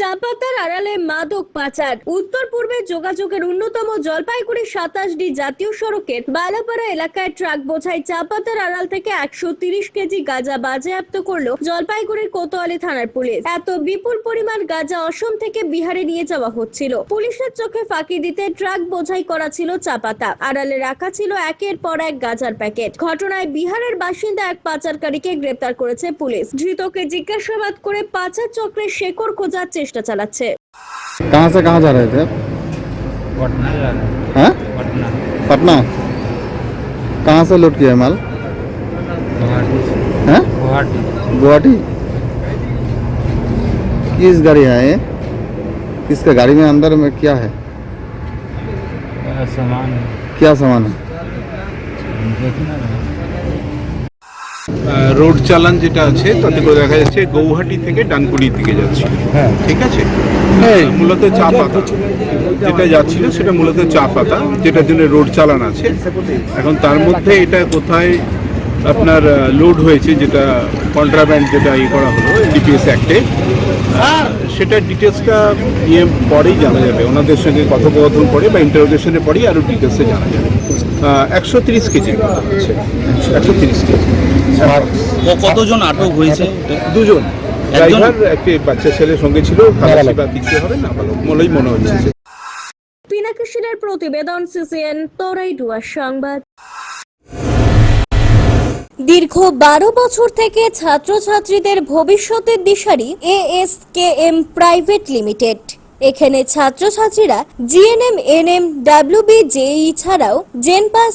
চাপাতার আড়ালে মাদক পাচার। উত্তর পূর্বে যোগাযোগের অন্যতম জলপাইগুড়ি সাতাশ ডি জাতীয় সড়কের বালাপাড়া এলাকায় ট্রাক বোঝাই চাপাতার আড়াল থেকে একশো তিরিশ কেজি গাঁজা বাজেয়াপ্ত করল জলপাইগুড়ির কোতোয়ালি থানার পুলিশ। এত বিপুল পরিমাণ গাঁজা অসম থেকে বিহারে নিয়ে যাওয়া হচ্ছিল। পুলিশের চোখে ফাঁকি দিতে ট্রাক বোঝাই করা ছিল চাপাতা। আড়ালে রাখা ছিল একের পর এক গাঁজার প্যাকেট। ঘটনায় বিহারের বাসিন্দা এক পাচারকারীকে গ্রেপ্তার করেছে পুলিশ। ধৃতকে জিজ্ঞাসাবাদ করে পাচার চক্রের শেকড় খোঁজার চেষ্টা চালাচ্ছে कहाँ से कहाँ जा रहे थे आप पटना जा रहे हैं हैं पटना पटना कहाँ से लूट किया है माल गुवाहाटी से हैं गुवाहाटी गुवाहाटी किस गाड़ी है ये किसका गाड़ी में अंदर में क्या है का सामान है। क्या सामान है देखना रहे আহ, রোড চালান যেটা আছে তাতে করে দেখা যাচ্ছে গৌহাটি থেকে ডানকুড়ি দিকে যাচ্ছে। ঠিক আছে? আহ, মূলত চা পাতা। যেটা যাচ্ছিল সেটা মূলত চা পাতা যেটার জন্য রোড চালান আছে। এখন তার মধ্যে এটা কোথায় আপনার লোড হয়েছে যেটা কন্ট্রাব্যান্ড যেটা ইয়ে করা হলো ডিপিএস অ্যাক্টে সেটার ডিটেলসটা ইয়ে পরেই জানা যাবে। ওনাদের সঙ্গে কথোপকথন পরে বা ইন্টারোগেশনের পরেই আরও ডিটেলসে জানা যাবে। একশো তিরিশ কেজি। একশো তিরিশ কেজি। কতজন আটক হয়েছে? দুজন। ড্রাইভার একটি বাচ্চা ছেলের সঙ্গে ছিল বা কিছু হবে না ভালো মনে হচ্ছে প্রতিবেদন সিসিএন তোরাই ডুয়ার সংবাদ। দীর্ঘ বারো বছর থেকে ছাত্রছাত্রীদের ভবিষ্যতের দিশারি এএসকেএম প্রাইভেট লিমিটেড। এখানে ছাত্রছাত্রীরা GNM N M NM WB JE ছাড়াও জেনপাস